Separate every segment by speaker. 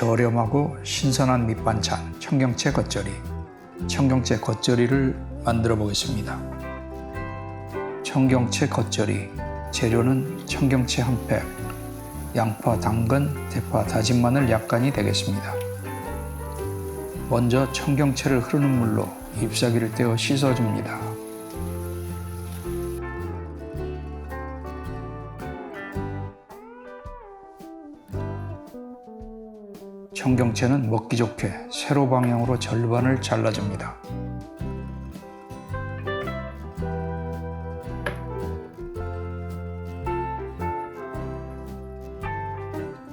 Speaker 1: 저렴하고 신선한 밑반찬 청경채 겉절이 청경채 겉절이를 만들어 보겠습니다. 청경채 겉절이 재료는 청경채 한 팩, 양파, 당근, 대파, 다진 마늘 약간이 되겠습니다. 먼저 청경채를 흐르는 물로 잎사귀를 떼어 씻어줍니다. 청경채는 먹기 좋게 세로 방향으로 절반을 잘라줍니다.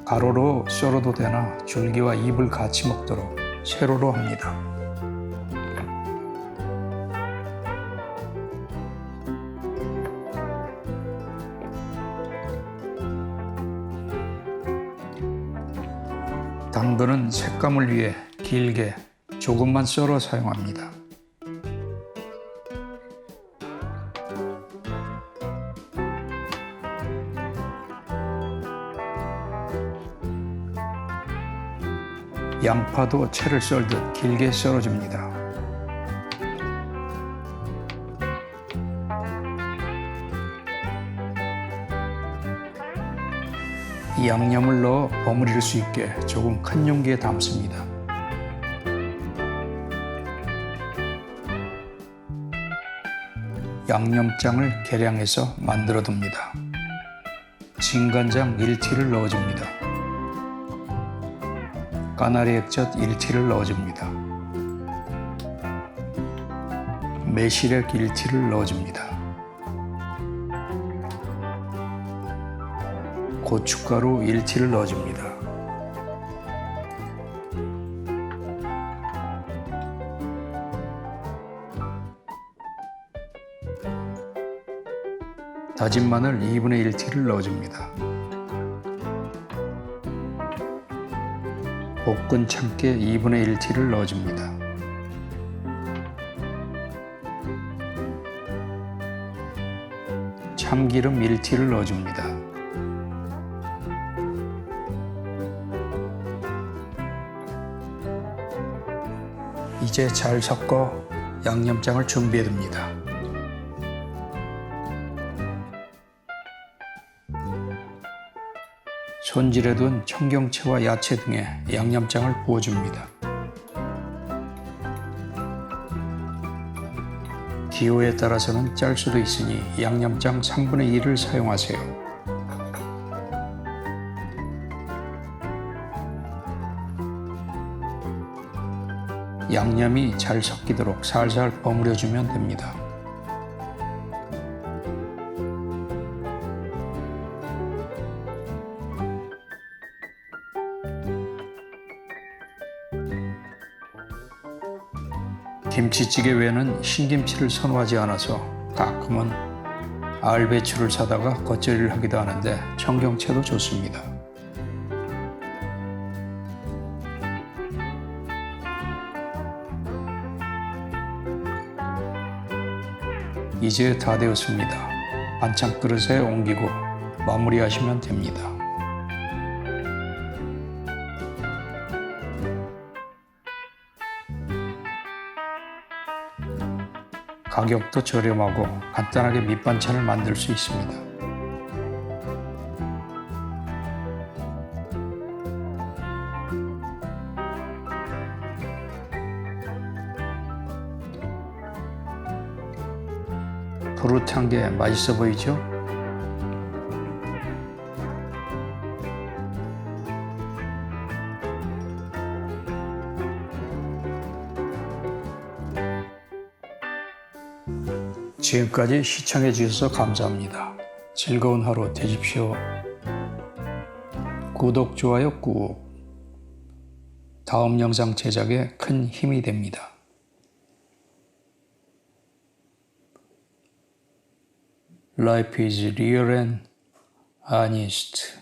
Speaker 1: 가로로 썰어도 되나 줄기와 잎을 같이 먹도록 세로로 합니다. 당근은 색감을 위해 길게 조금만 썰어 사용합니다. 양파도 채를 썰듯 길게 썰어줍니다. 이 양념을 넣어 버무릴 수 있게 조금 큰 용기에 담습니다. 양념장을 계량해서 만들어 둡니다. 진간장 1티를 넣어줍니다. 까나리 액젓 1티를 넣어줍니다. 매실액 1티를 넣어줍니다. 고춧가루 1티를 넣어줍니다. 다진 마늘 2분의 1티를 넣어줍니다. 볶은 참깨 2분의 1티를 넣어줍니다. 참기름 1티를 넣어줍니다. 이제 잘 섞어 양념장을 준비해 둡니다. 손질해 둔 청경채와 야채 등에 양념장을 부어줍니다. 기호에 따라서는 짤 수도 있으니 양념장 3분의 1을 사용하세요. 양념이 잘 섞이도록 살살 버무려주면 됩니다. 김치찌개 외에는 신김치를 선호하지 않아서 가끔은 알배추를 사다가 겉절이를 하기도 하는데 청경채도 좋습니다. 이제 다 되었습니다. 반찬 그릇에 옮기고 마무리하시면 됩니다. 가격도 저렴하고 간단하게 밑반찬을 만들 수 있습니다. 푸릇한 게 맛있어 보이죠? 지금까지 시청해 주셔서 감사합니다. 즐거운 하루 되십시오. 구독, 좋아요 꾹. 다음 영상 제작에 큰 힘이 됩니다. Life is real and honest.